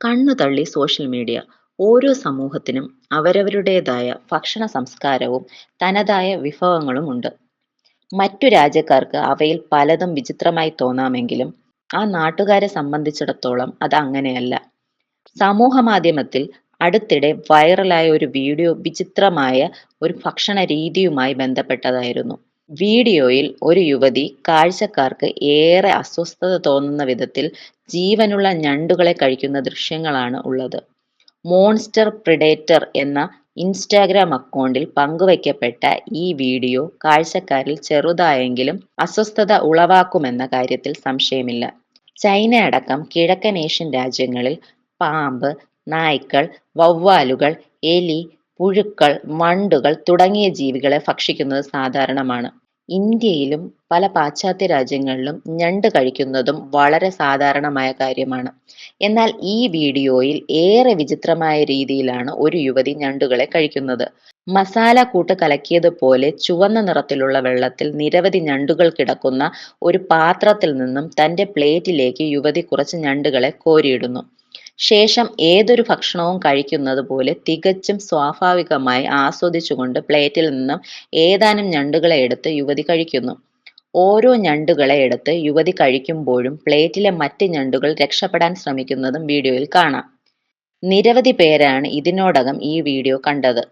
കണ്ണു തള്ളി social media ഓരോ സമൂഹത്തിനും അവരവരുടേതായ ഭക്ഷണ സംസ്കാരവും തനതായ വിഭവങ്ങളും ഉണ്ട്. മറ്റു രാജ്യക്കാർക്ക് അവയിൽ പലതും വിചിത്രമായി തോന്നാമെങ്കിലും ആ നാട്ടുകാരെ സംബന്ധിച്ചിടത്തോളം അത് അങ്ങനെയല്ല. സമൂഹ മാധ്യമത്തിൽ അടുത്തിടെ വൈറലായ ഒരു വീഡിയോ വിചിത്രമായ ഒരു ഭക്ഷണ രീതിയുമായി ബന്ധപ്പെട്ടതായിരുന്നു. വീഡിയോയിൽ ഒരു യുവതി കാഴ്ചക്കാർക്ക് ഏറെ അസ്വസ്ഥത തോന്നുന്ന വിധത്തിൽ ജീവനുള്ള ഞണ്ടുകളെ കഴിക്കുന്ന ദൃശ്യങ്ങളാണ് ഉള്ളത്. മോൺസ്റ്റർ പ്രിഡേറ്റർ എന്ന ഇൻസ്റ്റാഗ്രാം അക്കൗണ്ടിൽ പങ്കുവയ്ക്കപ്പെട്ട ഈ വീഡിയോ കാഴ്ചക്കാരിൽ ചെറുതായെങ്കിലും അസ്വസ്ഥത ഉളവാക്കുമെന്ന കാര്യത്തിൽ സംശയമില്ല. ചൈന അടക്കം കിഴക്കൻ ഏഷ്യൻ രാജ്യങ്ങളിൽ പാമ്പ് നായ്ക്കൾ വവ്വാലുകൾ എലി പുഴുക്കൾ മണ്ടുകൾ തുടങ്ങിയ ജീവികളെ ഭക്ഷിക്കുന്നത് സാധാരണമാണ്. ഇന്ത്യയിലും പല പാശ്ചാത്യ രാജ്യങ്ങളിലും ഞണ്ട് കഴിക്കുന്നതും വളരെ സാധാരണമായ കാര്യമാണ്. എന്നാൽ ഈ വീഡിയോയിൽ ഏറെ വിചിത്രമായ രീതിയിലാണ് ഒരു യുവതി ഞണ്ടുകളെ കഴിക്കുന്നത്. മസാല കൂട്ട് കലക്കിയതുപോലെ ചുവന്ന നിറത്തിലുള്ള വെള്ളത്തിൽ നിരവധി ഞണ്ടുകൾ കിടക്കുന്ന ഒരു പാത്രത്തിൽ നിന്നും തന്റെ പ്ലേറ്റിലേക്ക് യുവതി കുറച്ച് ഞണ്ടുകളെ കോരിയിടുന്നു. ശേഷം ഏതൊരു ഭക്ഷണവും കഴിക്കുന്നത് പോലെ തികച്ചും സ്വാഭാവികമായി ആസ്വദിച്ചുകൊണ്ട് പ്ലേറ്റിൽ നിന്നും ഏതാനും ഞണ്ടുകളെ എടുത്ത് യുവതി കഴിക്കുന്നു. ഓരോ ഞണ്ടുകളെ എടുത്ത് യുവതി കഴിക്കുമ്പോഴും പ്ലേറ്റിലെ മറ്റ് ഞണ്ടുകൾ രക്ഷപ്പെടാൻ ശ്രമിക്കുന്നതും വീഡിയോയിൽ കാണാം. നിരവധി പേരാണ് ഇതിനോടകം ഈ വീഡിയോ കണ്ടത്.